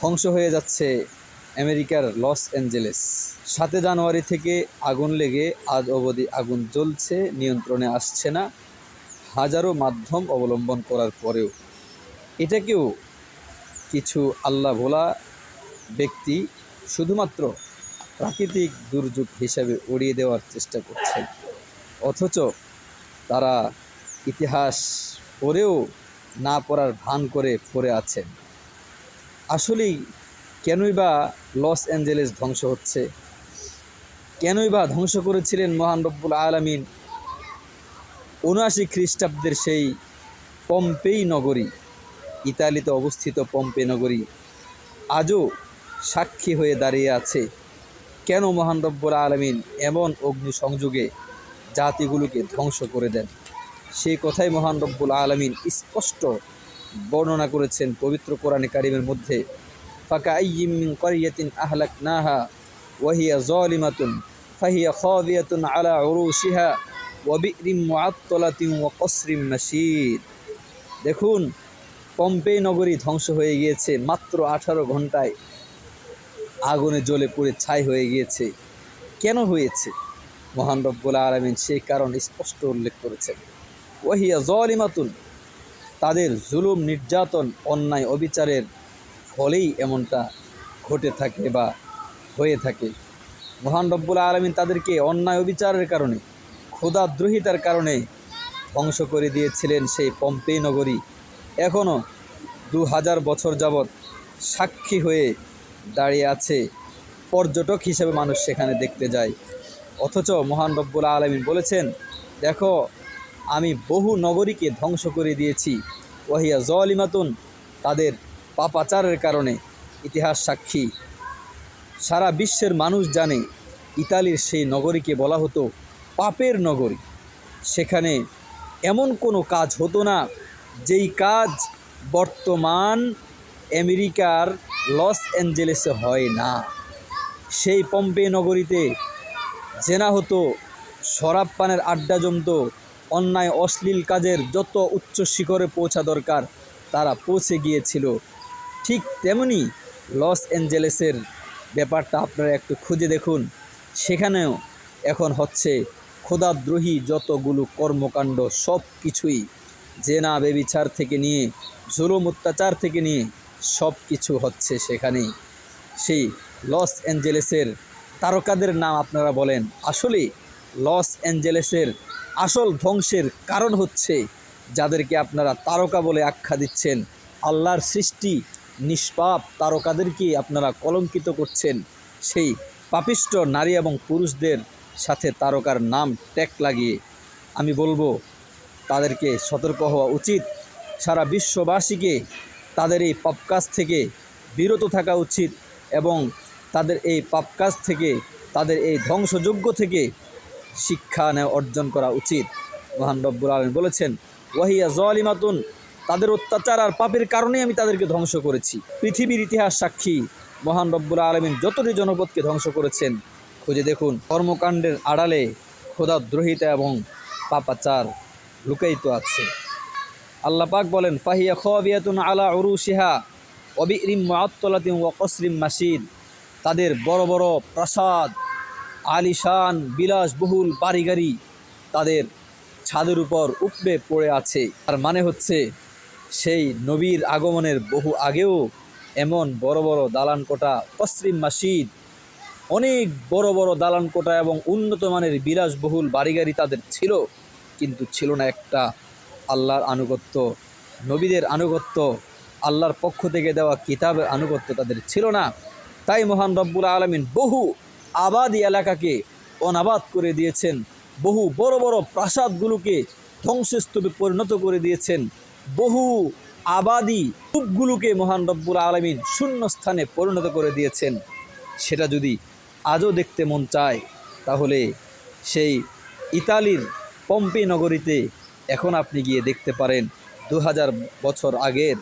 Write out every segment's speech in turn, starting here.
ধ্বংস হয়ে যাচ্ছে আমেরিকার লস অ্যাঞ্জেলেস। সাতে জানুয়ারি থেকে আগুন লেগে আজ অবধি আগুন জ্বলছে, নিয়ন্ত্রণে আসছে না, হাজারো মাধ্যম অবলম্বন করার পরেও। এটাকেও কিছু আল্লাহ ভোলা ব্যক্তি শুধুমাত্র প্রাকৃতিক দুর্যোগ হিসাবে উড়িয়ে দেওয়ার চেষ্টা করছে অথচ তারা ইতিহাস পড়েও না পড়ার ভান করে পড়ে আছেন। আসলেই কেনই বা লস অ্যাঞ্জেলেস ধ্বংস হচ্ছে? কেনই বা ধ্বংস করেছিলেন মহান রব্বুল আলমিন? উনআশি খ্রিস্টাব্দের সেই পম্পেই নগরী, ইতালিতে অবস্থিত পম্পে নগরী, আজও সাক্ষী হয়ে দাঁড়িয়ে আছে। কেন মহান রব্বুল আলমিন এমন অগ্নি সংযোগে জাতিগুলোকে ধ্বংস করে দেন? সেই কথাই মহান রব্বুল আলমিন স্পষ্ট বর্ণনা করেছেন পবিত্র কোরআনে কারিমের মধ্যে, ফাঁকা আইয়িম করিয়াতিন আহলাক নাহা ওয়াহিয়া জলিমাতুন ফাহিয়া খাবিয়াতুন আলা উরুশিহা ওয়াবিরিম মুআত্তালাতিন ওয়া কসরিম মাশিদ। দেখুন পম্পে নগরী ধ্বংস হয়ে গিয়েছে, মাত্র আঠারো ঘন্টায় আগুনে জ্বলে পুড়ে ছাই হয়ে গিয়েছে। কেন হয়েছে? মহান রব্বুল আলমিন সেই কারণ স্পষ্ট উল্লেখ করেছেন। ওহিয়া জলিমাতুন তাদের জুলুম, নির্যাতন, অন্যায়, অবিচারের ফলেই এমনটা ঘটে থাকে বা হয়ে থাকে। মহান রব্বুল আলমিন তাদেরকে অন্যায়, অবিচারের কারণে, ক্ষুধাদ্রোহিতার কারণে ধ্বংস করে দিয়েছিলেন সেই পম্পে নগরী। এখনও দু হাজার বছর যাবৎ সাক্ষী হয়ে দাঁড়িয়ে আছে পর্যটক হিসেবে মানুষ সেখানে দেখতে যায়। অথচ মহান রব্বুল আলমিন বলেছেন, দেখো আমি বহু নগরীকে ধ্বংস করে দিয়েছি। ওহিয়া জলিমাতুন, তাদের পাপাচারের কারণে। ইতিহাস সাক্ষী। সারা বিশ্বের মানুষ জানে, ইতালির সেই নগরীকে বলা হতো পাপের নগরী। সেখানে এমন কোনো কাজ হতো না, যেই কাজ বর্তমান আমেরিকার লস অ্যাঞ্জেলেসে হয় না। সেই পম্পে নগরীতে জেনা হতো, শরাব পানের আড্ডা জমতো অন্যায় অশ্লীল কাজের যত উচ্চ শিখরে পৌঁছা দরকার, তারা পৌঁছে গিয়েছিল। ঠিক তেমনি লস অ্যাঞ্জেলেসের ব্যাপারটা আপনারা একটু খুঁজে দেখুন। সেখানেও এখন হচ্ছে খোদাদ্রোহী যতগুলো কর্মকাণ্ড, সব কিছুই জেনা বেবিচার থেকে নিয়ে, জুলুম অত্যাচার থেকে নিয়ে, সব কিছু হচ্ছে সেখানেই। সেই লস অ্যাঞ্জেলেসের তারকাদের নাম আপনারা বলেন। আসলে লস অ্যাঞ্জেলেসের আসল ধ্বংসের কারণ হচ্ছে যাদেরকে আপনারা তারকা বলে আখ্যা দিচ্ছেন। আল্লাহর সৃষ্টি নিষ্পাপ তারকাদেরকে আপনারা কলঙ্কিত করছেন। সেই পাপিষ্ট নারী এবং পুরুষদের সাথে তারকার নাম ট্যাগ লাগিয়ে আমি বলব, তাদেরকে সতর্ক হওয়া উচিত। সারা বিশ্ববাসীকে তাদের এই পাপ কাজ থেকে বিরত থাকা উচিত এবং তাদের এই পাপ কাজ থেকে, তাদের এই ধ্বংসযোগ্য থেকে শিক্ষা অর্জন করা উচিত। মহান রব্বুল আলম বলেছেন, ওয়াহিয়া জলিমাতুন, তাদের অত্যাচার আর পাপের কারণেই আমি তাদেরকে ধ্বংস করেছি। পৃথিবীর ইতিহাস সাক্ষী। মহান রব্বুল আলমিন যতটি জনপদকে ধ্বংস করেছেন, খুঁজে দেখুন, কর্মকাণ্ডের আড়ালে ক্ষুধাদ্রোহিতা এবং পাপাচার লুকায়িত আছে। আল্লাহ পাক বলেন, ফাহিয়া খাবিয়াতুন আলা উরুশিহা অবিরিম মুআত্তালাতিন ওয়া কসরিম মাসিদ তাদের বড় বড় প্রাসাদ আলিশান বিলাসবহুল বাড়ি গাড়ি তাদের ছাদের উপর উপড়ে পড়ে আছে। আর মানে হচ্ছে, সেই নবীর আগমনের বহু আগেও এমন বড় বড় দালান কোটা কসরিম মাসিদ, অনেক বড় বড় দালান কোটা এবং উন্নত মানের বিলাসবহুল বাড়ি গাড়ি তাদের ছিল, কিন্তু ছিল না একটা। আল্লাহর আনুগত্য, নবীদের আনুগত্য, আল্লাহর পক্ষ থেকে দেওয়া কিতাবের আনুগত্য তাদের ছিল না। তাই মহান রব্বুল আলমিন বহু আবাদি এলাকাকে অনাবাদ করে দিয়েছেন। বহু বড় বড় প্রাসাদগুলোকে ধ্বংসস্তূপে পরিণত করে দিয়েছেন। বহু আবাদি কূপগুলোকে মহান রব্বুল আলমিন শূন্য স্থানে পরিণত করে দিয়েছেন। সেটা যদি আজও দেখতে মন চায়, তাহলে সেই ইতালির পম্পে নগরীতে এখন আপনি গিয়ে দেখতে পারেন। দু হাজার বছর আগের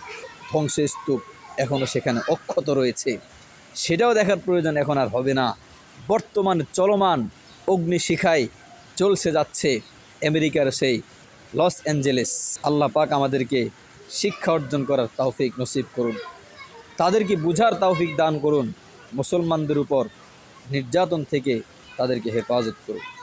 ধ্বংসস্তূপ এখনও সেখানে অক্ষত রয়েছে। সেটাও দেখার প্রয়োজন এখন আর হবে না। বর্তমান চলমান অগ্নিশিখায় চলছে যাচ্ছে আমেরিকার সেই লস অ্যাঞ্জেলেস। আল্লাহ পাক আমাদেরকে শিক্ষা অর্জন করার তৌফিক নসিব করুন। তাদেরকে বুঝার তৌফিক দান করুন। মুসলমানদের উপর নির্যাতন থেকে তাদেরকে হেফাজত করুন।